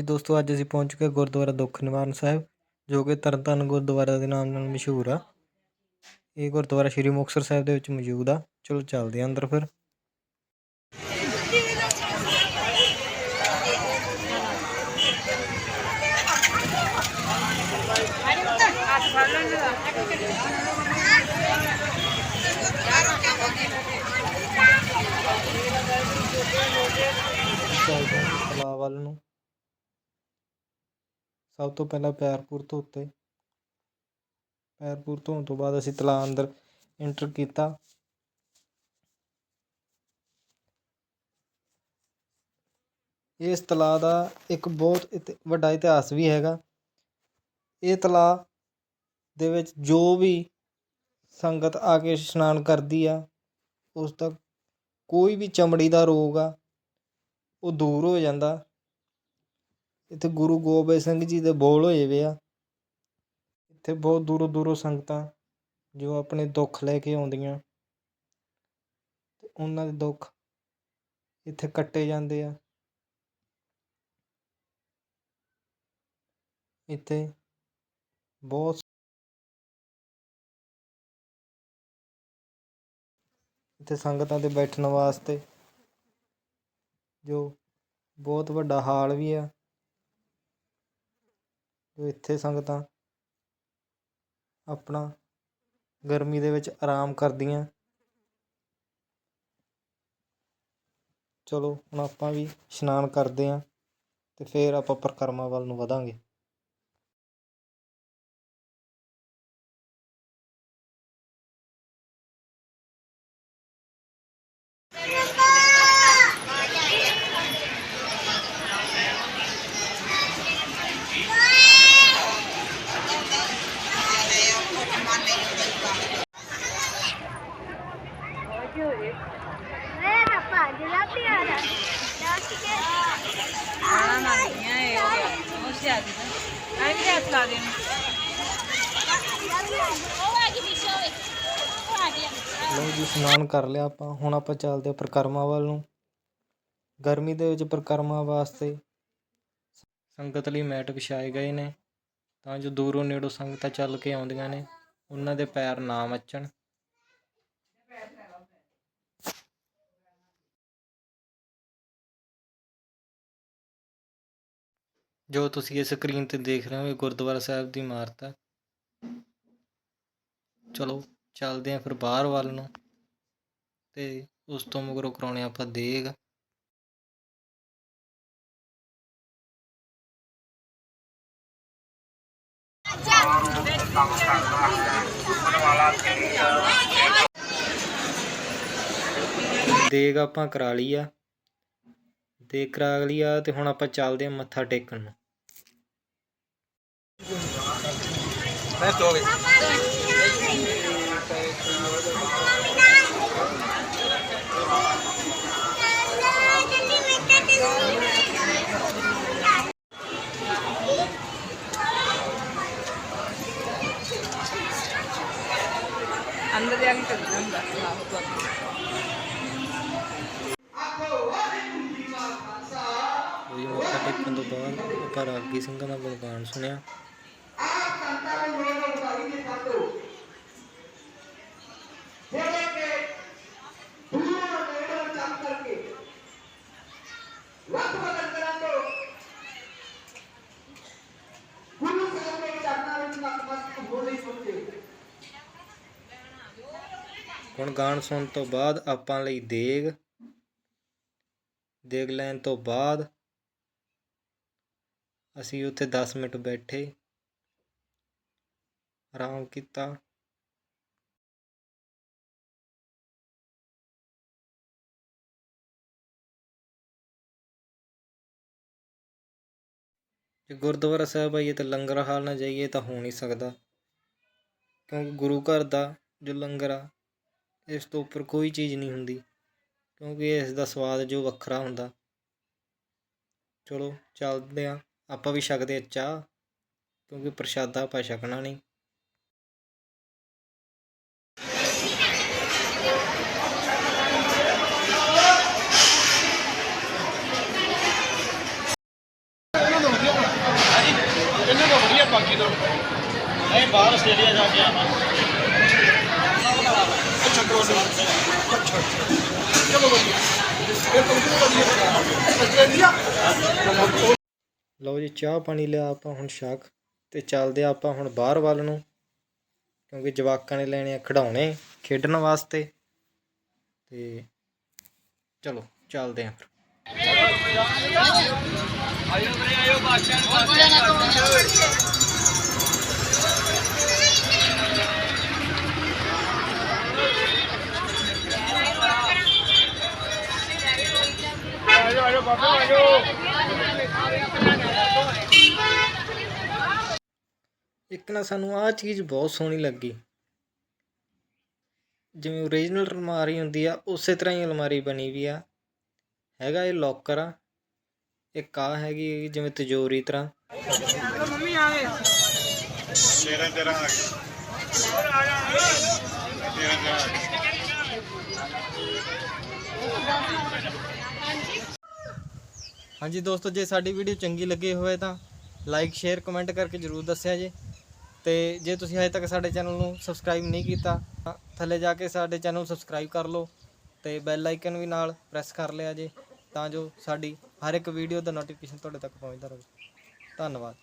ਹਾਂਜੀ ਦੋਸਤੋ, ਅੱਜ ਅਸੀਂ ਪਹੁੰਚ ਗਏ ਗੁਰਦੁਆਰਾ ਦੁੱਖ ਨਿਵਾਰਨ ਸਾਹਿਬ, ਜੋ ਕਿ ਤਰਨਤਾਰਨ ਗੁਰਦੁਆਰਾ ਦੇ ਨਾਮ ਨਾਲ ਮਸ਼ਹੂਰ ਆ। ਇਹ ਗੁਰਦੁਆਰਾ ਸ਼੍ਰੀ ਮੁਕਤਸਰ ਸਾਹਿਬ ਦੇ ਵਿੱਚ ਮੌਜੂਦ ਆ। ਚਲੋ, ਚੱਲਦੇ ਆ ਅੰਦਰ ਫਿਰ। ਚੱਲਦੇ ਹਾਂ ਤਲਾਅ ਵੱਲ ਨੂੰ। ਸਭ ਤੋਂ ਪਹਿਲਾਂ ਪੈਰ ਪੂਰ ਧੋਤੇ ਪੈਰ ਪੂਰ ਧੋਣ ਤੋਂ ਬਾਅਦ ਅਸੀਂ ਤਲਾਅ ਅੰਦਰ ਇੰਟਰ ਕੀਤਾ। ਇਸ ਤਲਾਅ ਦਾ ਇੱਕ ਬਹੁਤ ਇਤ- ਵੱਡਾ ਇਤਿਹਾਸ ਵੀ ਹੈਗਾ। ਇਹ ਤਲਾਅ ਦੇ ਵਿੱਚ ਜੋ ਵੀ ਸੰਗਤ ਆ ਕੇ ਇਸ਼ਨਾਨ ਕਰਦੀ ਆ, ਉਸ ਦਾ ਕੋਈ ਵੀ ਚਮੜੀ ਦਾ ਰੋਗ ਆ, ਉਹ ਦੂਰ ਹੋ ਜਾਂਦਾ। ਇੱਥੇ ਗੁਰੂ ਗੋਬਿੰਦ ਸਿੰਘ ਜੀ ਦੇ ਬੋਲ ਹੋਏ ਵੇ ਆ। ਇੱਥੇ ਬਹੁਤ ਦੂਰੋਂ ਦੂਰੋਂ ਸੰਗਤਾਂ ਜੋ ਆਪਣੇ ਦੁੱਖ ਲੈ ਕੇ ਆਉਂਦੀਆਂ ਤੇ ਉਹਨਾਂ ਦੇ ਦੁੱਖ ਇੱਥੇ ਕੱਟੇ ਜਾਂਦੇ ਆ। ਇੱਥੇ ਬਹੁਤ ਇੱਥੇ ਸੰਗਤਾਂ ਦੇ ਬੈਠਣ ਵਾਸਤੇ ਜੋ ਬਹੁਤ ਵੱਡਾ ਹਾਲ ਵੀ ਆ। ਇੱਥੇ ਸੰਗਤਾਂ ਆਪਣਾ ਗਰਮੀ ਦੇ ਵਿੱਚ ਆਰਾਮ ਕਰਦੀਆਂ। ਚਲੋ ਹੁਣ ਆਪਾਂ ਵੀ ਇਸ਼ਨਾਨ ਕਰਦੇ ਹਾਂ ਅਤੇ ਫਿਰ ਆਪਾਂ ਪਰਿਕਰਮਾ ਵੱਲ ਨੂੰ ਵਧਾਂਗੇ। ਆਣਾ ਇਹ ਹੋ ਗਿਆ ਦੀ ਵੀ ਹੱਥ ਲਾ ਜੀ ਇਸ਼ਨਾਨ ਕਰ ਲਿਆ ਆਪਾਂ। ਹੁਣ ਆਪਾਂ ਚੱਲਦੇ ਹਾਂ ਪਰਿਕਰਮਾ ਵੱਲ ਨੂੰ। ਗਰਮੀ ਦੇ ਵਿੱਚ ਪਰਿਕਰਮਾ ਵਾਸਤੇ ਸੰਗਤ ਲਈ ਮੈਟ ਵਿਛਾਏ ਗਏ ਨੇ। ਤਾਂ ਜੋ ਦੂਰੋਂ ਨੇੜੋਂ ਸੰਗਤਾਂ ਚੱਲ ਕੇ ਆਉਂਦੀਆਂ ਨੇ। ਉਹਨਾਂ ਦੇ ਪੈਰ ਨਾ ਮੱਚਣ। ਜੋ ਤੁਸੀਂ ਇਹ ਸਕਰੀਨ ਤੇ ਦੇਖ ਰਹੇ ਹੋ ਇਹ ਗੁਰਦੁਆਰਾ ਸਾਹਿਬ ਦੀ ਇਮਾਰਤ ਹੈ ਚਲੋ, ਚੱਲਦੇ ਆਂ ਫਿਰ ਬਾਹਰ ਵੱਲ ਨੂੰ ਤੇ ਉਸ ਤੋਂ ਮਗਰੋਂ ਕਰਾਉਣੇ ਆਪਾਂ ਦੇਗ। ਦੇਗ ਆਪਾਂ ਕਰਾ ਲਈ ਆ। ਦੇਗ ਕਰਾ ਲਈ ਆ ਤੇ ਹੁਣ ਆਪਾਂ ਚੱਲਦੇ ਆਂ ਮੱਥਾ ਟੇਕਣ ਨੂੰ। ਅੰਦਰ ਜਾ ਕੇ ਕਰ ਜਾਂਦਾ ਆਹੋ ਬਾਬਾ ਉਹਦੀ ਮੱਥਾ ਟੇਕਣ ਤੋਂ ਬਾਅਦ ਆਪਾਂ ਰਾਗੀ ਸਿੰਘਾਂ ਦਾ ਗੁਣਗਾਨ ਸੁਣਿਆ। ਹੁਣ ਗਾਣ ਸੁਣਨ ਤੋਂ ਬਾਅਦ ਆਪਾਂ ਲਈ ਦੇਗ। ਦੇਗ ਲੈਣ ਤੋਂ ਬਾਅਦ ਅਸੀਂ ਉੱਥੇ 10 ਮਿੰਟ ਬੈਠੇ। ਆਰਾਮ ਕੀਤਾ। ਜੇ ਗੁਰਦੁਆਰਾ ਸਾਹਿਬ ਆਈਏ ਤਾਂ ਲੰਗਰ ਹਾਲ ਨਾ ਜਾਈਏ ਤਾਂ ਹੋ ਨਹੀਂ ਸਕਦਾ। ਕਿਉਂਕਿ ਗੁਰੂ ਘਰ ਦਾ ਜੋ ਲੰਗਰ ਆ ਇਸ ਤੋਂ ਉੱਪਰ ਕੋਈ ਚੀਜ਼ ਨਹੀਂ ਹੁੰਦੀ, ਕਿਉਂਕਿ ਇਸ ਦਾ ਸਵਾਦ ਜੋ ਵੱਖਰਾ ਹੁੰਦਾ। ਚਲੋ, ਚੱਲਦੇ ਹਾਂ। ਆਪਾਂ ਵੀ ਛਕਦੇ ਹਾਂ ਚਾਹ, ਕਿਉਂਕਿ ਪ੍ਰਸ਼ਾਦਾ ਆਪਾਂ ਛਕਣਾ ਨਹੀਂ। ਲਓ ਜੀ, ਚਾਹ ਪਾਣੀ ਲਿਆ ਆਪਾਂ ਹੁਣ ਛਕ ਤੇ ਚੱਲਦੇ ਆ ਆਪਾਂ ਹੁਣ ਬਾਹਰ ਵੱਲ ਨੂੰ, ਕਿਉਂਕਿ ਜਵਾਕਾਂ ਨੇ ਲੈਣੇ ਆ ਖਿਡੌਣੇ ਖੇਡਣ ਵਾਸਤੇ। ਤੇ ਚਲੋ, ਚੱਲਦੇ ਆ ਫਿਰ। ਇੱਕ ਨਾ ਸਾਨੂੰ ਆਹ ਚੀਜ਼ ਬਹੁਤ ਸੋਹਣੀ ਲੱਗੀ। ਜਿਵੇਂ ਓਰੀਜਨਲ ਅਲਮਾਰੀ ਹੁੰਦੀ ਆ ਉਸੇ ਤਰ੍ਹਾਂ ਹੀ ਅਲਮਾਰੀ ਬਣੀ ਵੀ ਆ। ਹੈਗਾ ਇਹ ਲੋਕਰ ਆ। ਇੱਕ ਆ ਹੈਗੀ ਜਿਵੇਂ ਤਿਜੋਰੀ ਤਰ੍ਹਾਂ। ਹਾਂਜੀ ਦੋਸਤੋ, ਜੇ ਸਾਡੀ ਵੀਡੀਓ ਚੰਗੀ ਲੱਗੀ ਹੋਵੇ ਤਾਂ ਲਾਈਕ ਸ਼ੇਅਰ ਕਮੈਂਟ ਕਰਕੇ ਜਰੂਰ ਦੱਸਿਆ ਜੇ। ਤੇ ਜੇ ਤੁਸੀਂ ਹਜੇ ਤੱਕ ਸਾਡੇ ਚੈਨਲ ਨੂੰ ਸਬਸਕ੍ਰਾਈਬ ਨਹੀਂ ਕੀਤਾ, ਤਾਂ ਥੱਲੇ ਜਾ ਕੇ ਸਾਡੇ ਚੈਨਲ ਨੂੰ ਸਬਸਕ੍ਰਾਈਬ ਕਰ ਲਓ ਤੇ ਬੈਲ ਆਈਕਨ ਵੀ ਨਾਲ ਪ੍ਰੈਸ ਕਰ ਲਿਆ ਜੇ, ਤਾਂ ਜੋ ਸਾਡੀ ਹਰ ਇੱਕ ਵੀਡੀਓ ਦਾ ਨੋਟੀਫਿਕੇਸ਼ਨ ਤੁਹਾਡੇ ਤੱਕ ਪਹੁੰਚਦਾ ਰਹੇ। ਧੰਨਵਾਦ।